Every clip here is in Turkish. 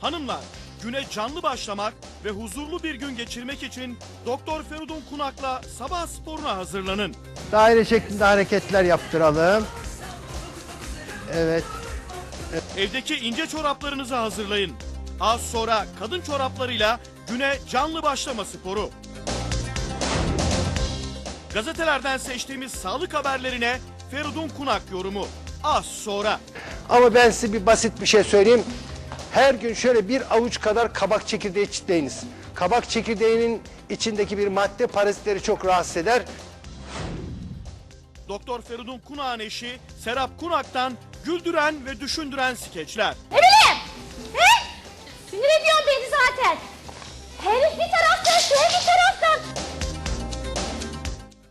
Hanımlar, güne canlı başlamak ve huzurlu bir gün geçirmek için Doktor Feridun Kunak'la sabah sporuna hazırlanın. Daire şeklinde hareketler yaptıralım. Evet. Evdeki ince çoraplarınızı hazırlayın. Az sonra kadın çoraplarıyla güne canlı başlama sporu. Gazetelerden seçtiğimiz sağlık haberlerine Feridun Kunak yorumu. Az sonra. Ama ben size bir basit bir şey söyleyeyim. Her gün şöyle bir avuç kadar kabak çekirdeği çitleyiniz. Kabak çekirdeğinin içindeki bir madde parazitleri çok rahatsız eder. Doktor Feridun Kunak'ın eşi Serap Kunak'tan güldüren ve düşündüren skeçler. Ne bileyim? He? Sinir ediyorsun beni zaten. Herif bir taraftan, sen bir taraftan.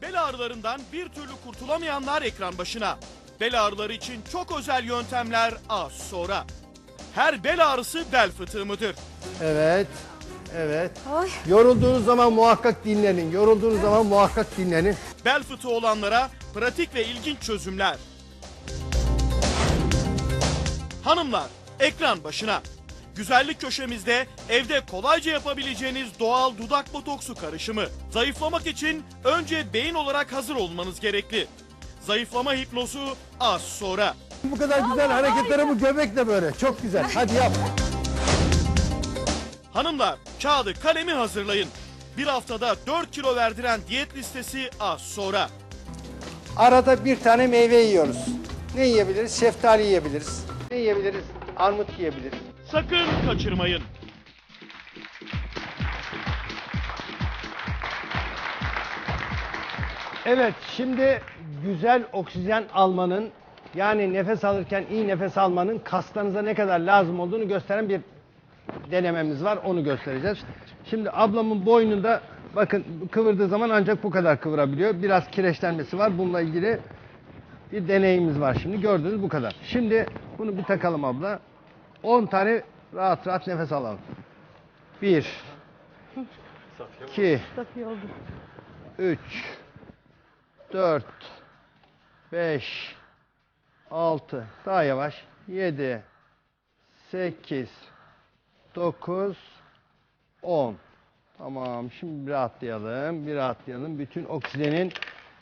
Bel ağrılarından bir türlü kurtulamayanlar ekran başına. Bel ağrıları için çok özel yöntemler az sonra. Her bel ağrısı bel fıtığı mıdır? Evet. Evet. Ay. Yorulduğunuz zaman muhakkak dinlenin. Yorulduğunuz zaman muhakkak dinlenin. Bel fıtığı olanlara pratik ve ilginç çözümler. Hanımlar, ekran başına. Güzellik köşemizde evde kolayca yapabileceğiniz doğal dudak botoksu karışımı. Zayıflamak için önce beyin olarak hazır olmanız gerekli. Zayıflama hipnozu az sonra. Bu kadar güzel hareketleri bu göbek de böyle. Çok güzel. Hadi yap. Hanımlar, kağıdı kalemi hazırlayın. Bir haftada 4 kilo verdiren diyet listesi az sonra. Arada bir tane meyve yiyoruz. Ne yiyebiliriz? Şeftali yiyebiliriz. Ne yiyebiliriz? Armut yiyebiliriz. Sakın kaçırmayın. Evet, şimdi güzel oksijen almanın yani nefes alırken iyi nefes almanın kaslarınıza ne kadar lazım olduğunu gösteren bir denememiz var. Onu göstereceğiz. Şimdi ablamın boynunda bakın kıvırdığı zaman ancak bu kadar kıvırabiliyor. Biraz kireçlenmesi var. Bununla ilgili bir deneyimiz var şimdi. Gördüğünüz bu kadar. Şimdi bunu bir takalım abla. 10 tane rahat rahat nefes alalım. 1 2 3 4 5 6 daha yavaş. 7 8 9 10 Tamam. Şimdi bir rahatlayalım bir rahatlayalım bütün oksijenin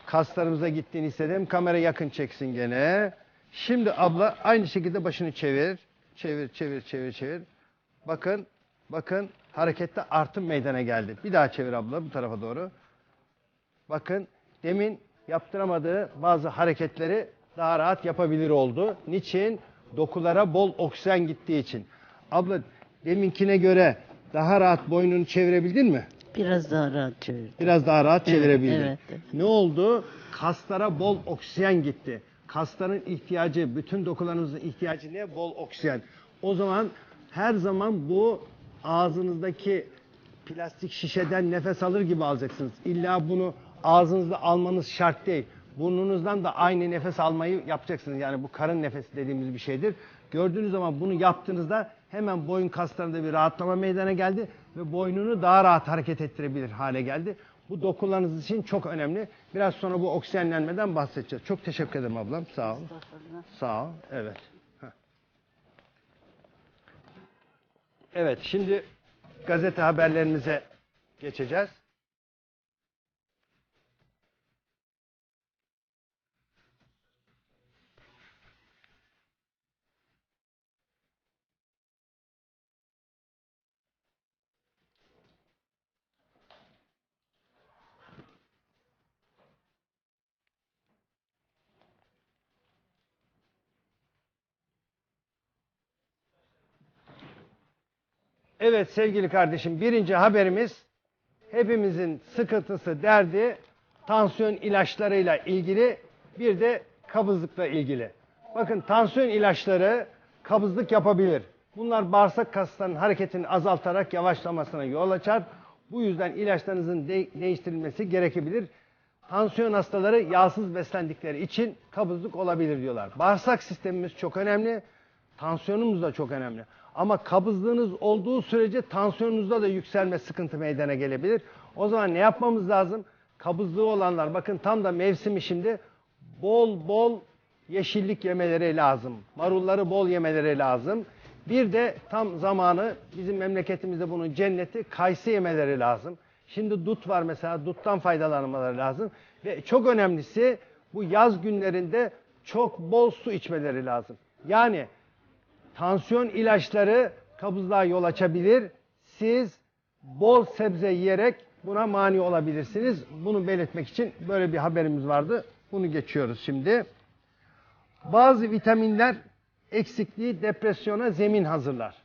kaslarımıza gittiğini hissedelim. Kamera yakın çeksin gene. Şimdi abla aynı şekilde başını çevir. Çevir çevir çevir çevir. Bakın bakın. Harekette artım meydana geldi. Bir daha çevir abla bu tarafa doğru. Bakın demin yaptıramadığı bazı hareketleri daha rahat yapabilir oldu. Niçin? Dokulara bol oksijen gittiği için. Abla deminkine göre daha rahat boynunu çevirebildin mi? Biraz daha rahat çevir. Biraz daha rahat çevirebildin. evet, evet. Ne oldu? Kaslara bol oksijen gitti. Kasların ihtiyacı, bütün dokularınızın ihtiyacı ne? Bol oksijen. O zaman her zaman bu ağzınızdaki plastik şişeden nefes alır gibi alacaksınız. İlla bunu ağzınızda almanız şart değil. Burnunuzdan da aynı nefes almayı yapacaksınız. Yani bu karın nefesi dediğimiz bir şeydir. Gördüğünüz zaman bunu yaptığınızda hemen boyun kaslarında bir rahatlama meydana geldi ve boynunu daha rahat hareket ettirebilir hale geldi. Bu dokularınız için çok önemli. Biraz sonra bu oksijenlenmeden bahsedeceğiz. Çok teşekkür ederim ablam. Sağ ol. Sağ ol. Evet. Heh. Evet, şimdi gazete haberlerimize geçeceğiz. Evet sevgili kardeşim birinci haberimiz hepimizin sıkıntısı, derdi tansiyon ilaçlarıyla ilgili bir de kabızlıkla ilgili. Bakın tansiyon ilaçları kabızlık yapabilir. Bunlar bağırsak kaslarının hareketini azaltarak yavaşlamasına yol açar. Bu yüzden ilaçlarınızın de- değiştirilmesi gerekebilir. Tansiyon hastaları yağsız beslendikleri için kabızlık olabilir diyorlar. Bağırsak sistemimiz çok önemli. Tansiyonumuz da çok önemli. Ama kabızlığınız olduğu sürece tansiyonunuzda da yükselme sıkıntı meydana gelebilir. O zaman ne yapmamız lazım? Kabızlığı olanlar bakın tam da mevsimi şimdi bol bol yeşillik yemeleri lazım. Marulları bol yemeleri lazım. Bir de tam zamanı bizim memleketimizde bunun cenneti kayısı yemeleri lazım. Şimdi dut var mesela duttan faydalanmaları lazım. Ve çok önemlisi bu yaz günlerinde çok bol su içmeleri lazım. Yani tansiyon ilaçları kabızlığa yol açabilir. Siz bol sebze yiyerek buna mani olabilirsiniz. Bunu belirtmek için böyle bir haberimiz vardı. Bunu geçiyoruz şimdi. Bazı vitaminler eksikliği depresyona zemin hazırlar.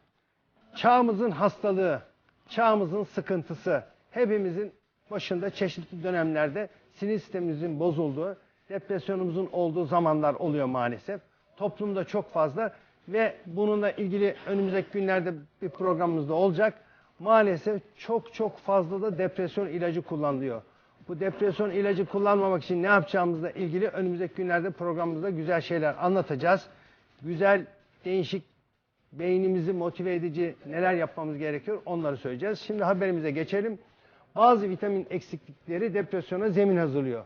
Çağımızın hastalığı, çağımızın sıkıntısı, hepimizin başında çeşitli dönemlerde sinir sistemimizin bozulduğu, depresyonumuzun olduğu zamanlar oluyor maalesef. Toplumda çok fazla ve bununla ilgili önümüzdeki günlerde bir programımızda olacak. Maalesef çok çok fazla da depresyon ilacı kullanılıyor. Bu depresyon ilacı kullanmamak için ne yapacağımızla ilgili önümüzdeki günlerde programımızda güzel şeyler anlatacağız. Güzel, değişik, beynimizi motive edici neler yapmamız gerekiyor onları söyleyeceğiz. Şimdi haberimize geçelim. Bazı vitamin eksiklikleri depresyona zemin hazırlıyor.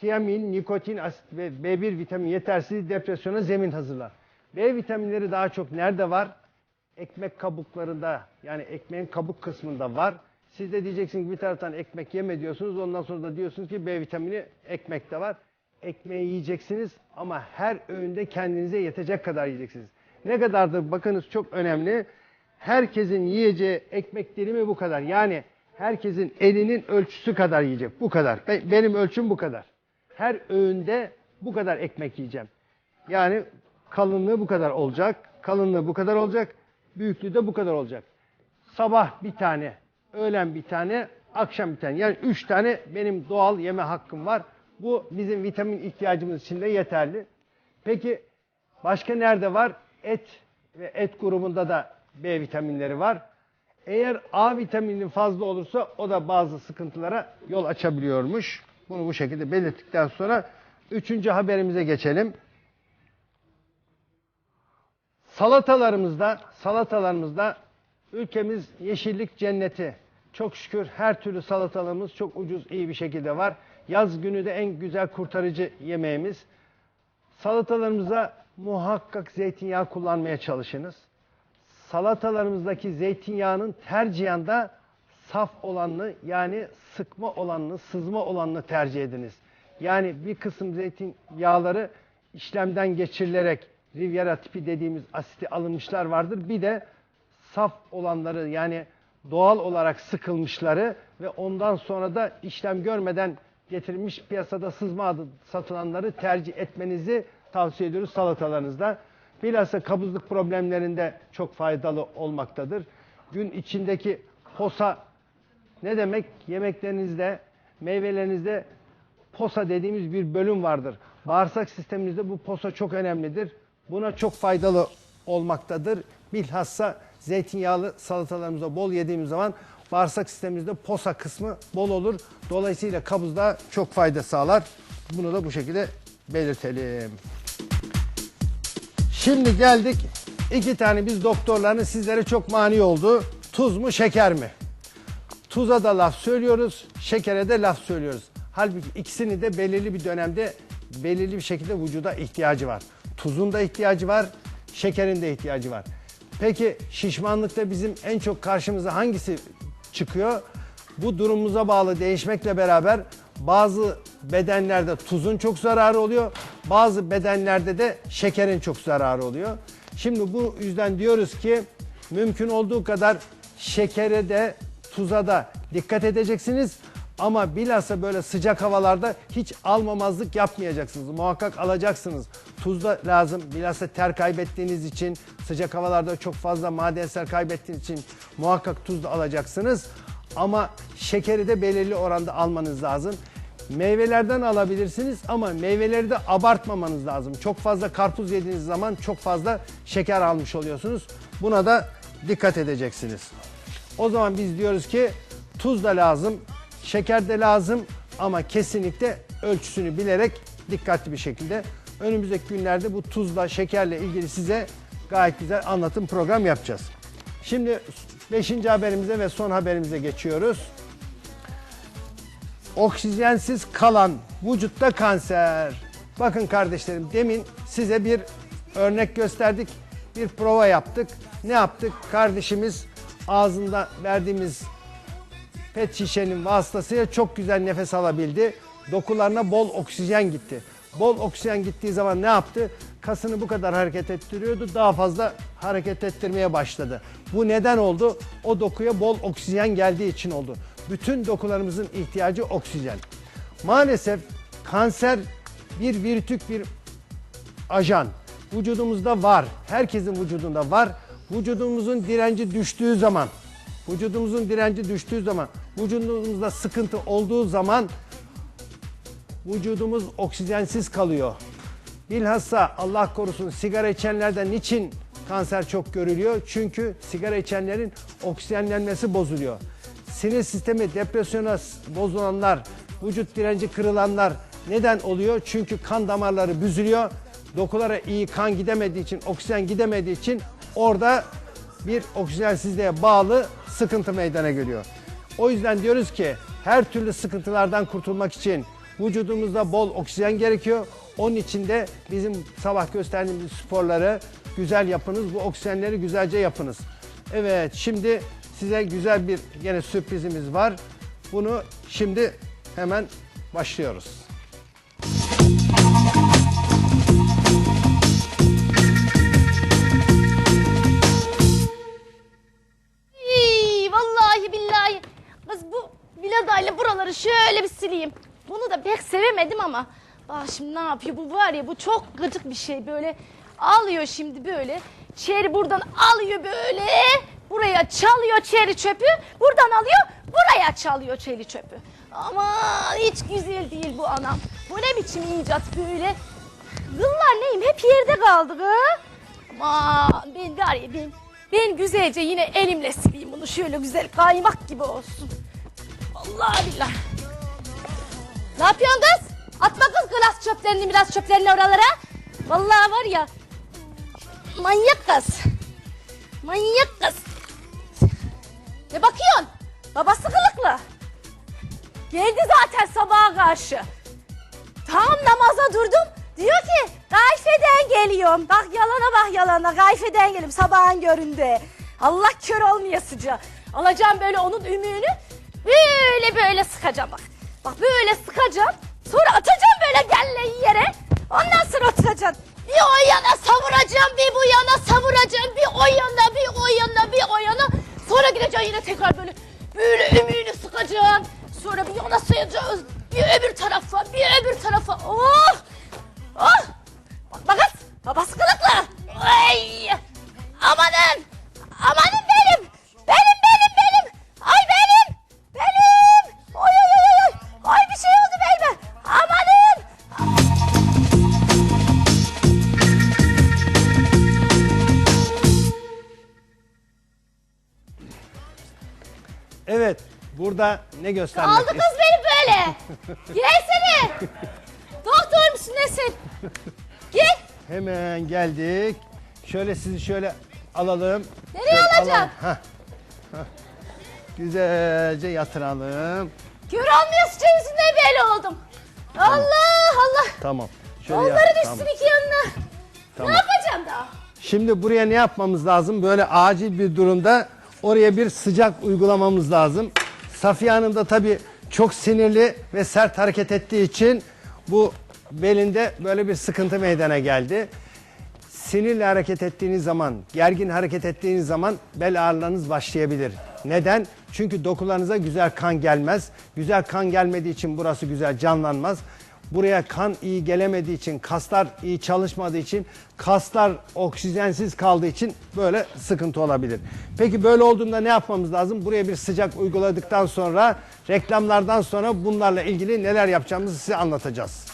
Tiamin, nikotin, asit ve B1 vitamin yetersizliği depresyona zemin hazırlar. B vitaminleri daha çok nerede var? Ekmek kabuklarında yani ekmeğin kabuk kısmında var. Siz de diyeceksiniz bir taraftan ekmek yeme diyorsunuz. Ondan sonra da diyorsunuz ki B vitamini ekmekte var. Ekmeği yiyeceksiniz ama her öğünde kendinize yetecek kadar yiyeceksiniz. Ne kadardır bakınız çok önemli. Herkesin yiyeceği ekmek dilimi bu kadar. Yani herkesin elinin ölçüsü kadar yiyecek. Bu kadar. Be- Benim ölçüm bu kadar. Her öğünde bu kadar ekmek yiyeceğim. Yani kalınlığı bu kadar olacak. Kalınlığı bu kadar olacak. Büyüklüğü de bu kadar olacak. Sabah bir tane, öğlen bir tane, akşam bir tane. Yani üç tane benim doğal yeme hakkım var. Bu bizim vitamin ihtiyacımız için de yeterli. Peki başka nerede var? Et ve et grubunda da B vitaminleri var. Eğer A vitaminin fazla olursa o da bazı sıkıntılara yol açabiliyormuş. Bunu bu şekilde belirttikten sonra üçüncü haberimize geçelim. Salatalarımızda, salatalarımızda ülkemiz yeşillik cenneti. Çok şükür her türlü salatalarımız çok ucuz, iyi bir şekilde var. Yaz günü de en güzel kurtarıcı yemeğimiz. Salatalarımıza muhakkak zeytinyağı kullanmaya çalışınız. Salatalarımızdaki zeytinyağının tercihen de saf olanını yani sıkma olanını, sızma olanını tercih ediniz. Yani bir kısım zeytinyağları işlemden geçirilerek Riviera tipi dediğimiz asiti alınmışlar vardır. Bir de saf olanları yani doğal olarak sıkılmışları ve ondan sonra da işlem görmeden getirilmiş piyasada sızma adı satılanları tercih etmenizi tavsiye ediyoruz salatalarınızda. Bilhassa kabızlık problemlerinde çok faydalı olmaktadır. Gün içindeki posa ne demek? Yemeklerinizde, meyvelerinizde posa dediğimiz bir bölüm vardır. Bağırsak sisteminizde bu posa çok önemlidir. Buna çok faydalı olmaktadır. Bilhassa zeytinyağlı salatalarımızda bol yediğimiz zaman bağırsak sistemimizde posa kısmı bol olur. Dolayısıyla kabızda çok fayda sağlar. Bunu da bu şekilde belirtelim. Şimdi geldik. iki tane biz doktorların sizlere çok mani oldu. Tuz mu şeker mi? Tuza da laf söylüyoruz, şekere de laf söylüyoruz. Halbuki ikisini de belirli bir dönemde belirli bir şekilde vücuda ihtiyacı var. Tuzun da ihtiyacı var, şekerin de ihtiyacı var. Peki şişmanlıkta bizim en çok karşımıza hangisi çıkıyor? Bu durumumuza bağlı değişmekle beraber bazı bedenlerde tuzun çok zararı oluyor. Bazı bedenlerde de şekerin çok zararı oluyor. Şimdi bu yüzden diyoruz ki mümkün olduğu kadar şekere de tuza da dikkat edeceksiniz. Ama bilhassa böyle sıcak havalarda hiç almamazlık yapmayacaksınız. Muhakkak alacaksınız. Tuz da lazım. Bilhassa ter kaybettiğiniz için, sıcak havalarda çok fazla madenser kaybettiğiniz için muhakkak tuz da alacaksınız. Ama şekeri de belirli oranda almanız lazım. Meyvelerden alabilirsiniz ama meyveleri de abartmamanız lazım. Çok fazla karpuz yediğiniz zaman çok fazla şeker almış oluyorsunuz. Buna da dikkat edeceksiniz. O zaman biz diyoruz ki tuz da lazım, şeker de lazım ama kesinlikle ölçüsünü bilerek dikkatli bir şekilde önümüzdeki günlerde bu tuzla, şekerle ilgili size gayet güzel anlatım program yapacağız. Şimdi 5. haberimize ve son haberimize geçiyoruz. Oksijensiz kalan vücutta kanser. Bakın kardeşlerim demin size bir örnek gösterdik. bir prova yaptık. Ne yaptık? Kardeşimiz ağzında verdiğimiz pet şişenin vasıtasıyla çok güzel nefes alabildi. Dokularına bol oksijen gitti. Bol oksijen gittiği zaman ne yaptı? Kasını bu kadar hareket ettiriyordu. Daha fazla hareket ettirmeye başladı. Bu neden oldu? O dokuya bol oksijen geldiği için oldu. Bütün dokularımızın ihtiyacı oksijen. Maalesef kanser bir virtük bir ajan. Vücudumuzda var. Herkesin vücudunda var. Vücudumuzun direnci düştüğü zaman, vücudumuzun direnci düştüğü zaman, vücudumuzda sıkıntı olduğu zaman vücudumuz oksijensiz kalıyor. Bilhassa Allah korusun sigara içenlerden niçin kanser çok görülüyor? Çünkü sigara içenlerin oksijenlenmesi bozuluyor. Sinir sistemi depresyona bozulanlar, vücut direnci kırılanlar neden oluyor? Çünkü kan damarları büzülüyor. Dokulara iyi kan gidemediği için, oksijen gidemediği için orada bir oksijensizliğe bağlı sıkıntı meydana geliyor. O yüzden diyoruz ki her türlü sıkıntılardan kurtulmak için vücudumuzda bol oksijen gerekiyor. Onun için de bizim sabah gösterdiğimiz sporları güzel yapınız. Bu oksijenleri güzelce yapınız. Evet şimdi size güzel bir yine sürprizimiz var. Bunu şimdi hemen başlıyoruz. Sileyim. Bunu da pek sevemedim ama. Bak şimdi ne yapıyor bu var ya bu çok gıcık bir şey böyle. Alıyor şimdi böyle. Çeri buradan alıyor böyle. Buraya çalıyor çeri çöpü. Buradan alıyor buraya çalıyor çeri çöpü. Aman hiç güzel değil bu anam. Bu ne biçim icat böyle. Kıllar neyim hep yerde kaldı kız. Aman ben var ya ben, ben güzelce yine elimle sileyim bunu şöyle güzel kaymak gibi olsun. Allah billah. Ne yapıyorsun kız? Atma kız glas çöplerini biraz çöplerini oralara. Vallahi var ya manyak kız. Manyak kız. Ne bakıyorsun? Babası kılıklı. Geldi zaten sabaha karşı. Tam namaza durdum. Diyor ki gayfeden geliyorum. Bak yalana bak yalana gayfeden geliyorum sabahın köründe. Allah kör olmayasıca. Alacağım böyle onun ümüğünü böyle böyle sıkacağım bak. Bak böyle sıkacağım. Sonra atacağım böyle gelle yere. Ondan sonra oturacaksın. Bir o yana savuracağım, bir bu yana savuracağım, bir o yana, bir o yana, bir o yana. Sonra gideceksin yine tekrar böyle böyle ümüğünü sıkacaksın. Sonra bir yana sayacağız, bir öbür tarafa, bir öbür tarafa. Oh! Oh! Bak bak kız, babası kılıklı. Ay! Amanın! Amanın burada ne göstermek Aldı kız beni böyle! Gelsene! Doktor musun nesin? Gel! Hemen geldik. Şöyle sizi şöyle alalım. Nereye Şöyle alacağım? alalım. Hah, hah. Güzelce yatıralım. Kör olmayasıca yüzünden böyle oldum. Allah Allah! Tamam. Şöyle Onları düşsün tamam, iki yanına. tamam. Ne yapacağım daha? Şimdi buraya ne yapmamız lazım? Böyle acil bir durumda oraya bir sıcak uygulamamız lazım. Safiye Hanım da tabii çok sinirli ve sert hareket ettiği için bu belinde böyle bir sıkıntı meydana geldi. Sinirle hareket ettiğiniz zaman, gergin hareket ettiğiniz zaman bel ağrılarınız başlayabilir. Neden? Çünkü dokularınıza güzel kan gelmez. Güzel kan gelmediği için burası güzel canlanmaz. Buraya kan iyi gelemediği için, kaslar iyi çalışmadığı için, kaslar oksijensiz kaldığı için böyle sıkıntı olabilir. Peki böyle olduğunda ne yapmamız lazım? Buraya bir sıcak uyguladıktan sonra reklamlardan sonra bunlarla ilgili neler yapacağımızı size anlatacağız.